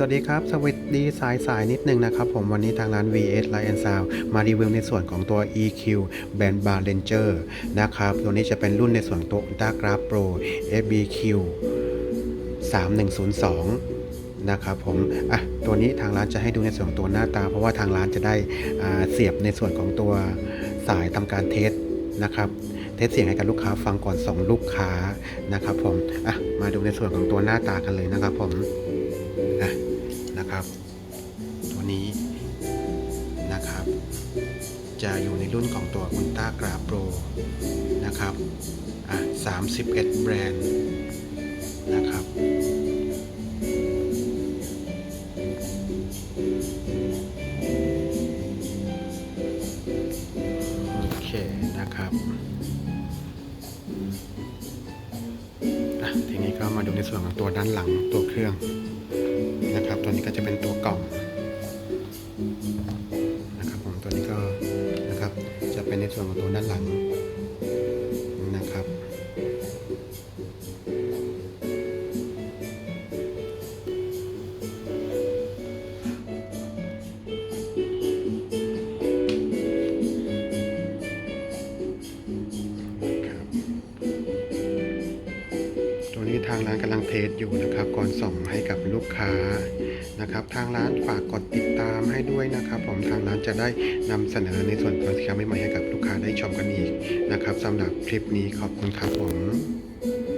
สวัสดีครับ สวัสดีสายสายนิดนึงนะครับผมวันนี้ทางร้าน VS Light and Sound มารีวิวในส่วนของตัว EQ Band Bar Ranger นะครับ ตัวนี้จะเป็นรุ่นในส่วนตัว Ultra Graph Pro FBQ 3102 นะครับผม อะ ตัวนี้ทางร้านจะให้ดูในส่วนตัวหน้าตา เพราะว่าทางร้านจะได้เสียบในส่วนของตัวสายทำการเทสนะครับเทสเสียงให้กับลูกค้าฟังก่อนส่งลูกค้านะครับผม อะ มาดูในส่วนของตัวหน้าตากันเลยนะครับผม นะครับ ตัวนี้นะครับ จะอยู่ในรุ่นของตัว Ultra g r a Pro นะครับอะ31 แบรนด์นะครับโอเคนะครับอะทีนี้ก็มาดูในส่วนของตัวด้านหลังตัวเครื่อง ตัวนี้ก็จะเป็นตัวกล่องนะครับผมตัวนี้ก็นะครับจะเป็นในส่วนของตัวด้านหลัง ตัวนี้ทางร้านกำลังเทสอยู่นะครับ ก่อนส่งให้กับลูกค้านะครับ ทางร้านฝากกดติดตามให้ด้วยนะครับ ผมทางร้านจะได้นำเสนอในส่วนของสินค้าใหม่ๆให้กับลูกค้าได้ชมกันอีกนะครับสำหรับคลิปนี้ขอบคุณครับผม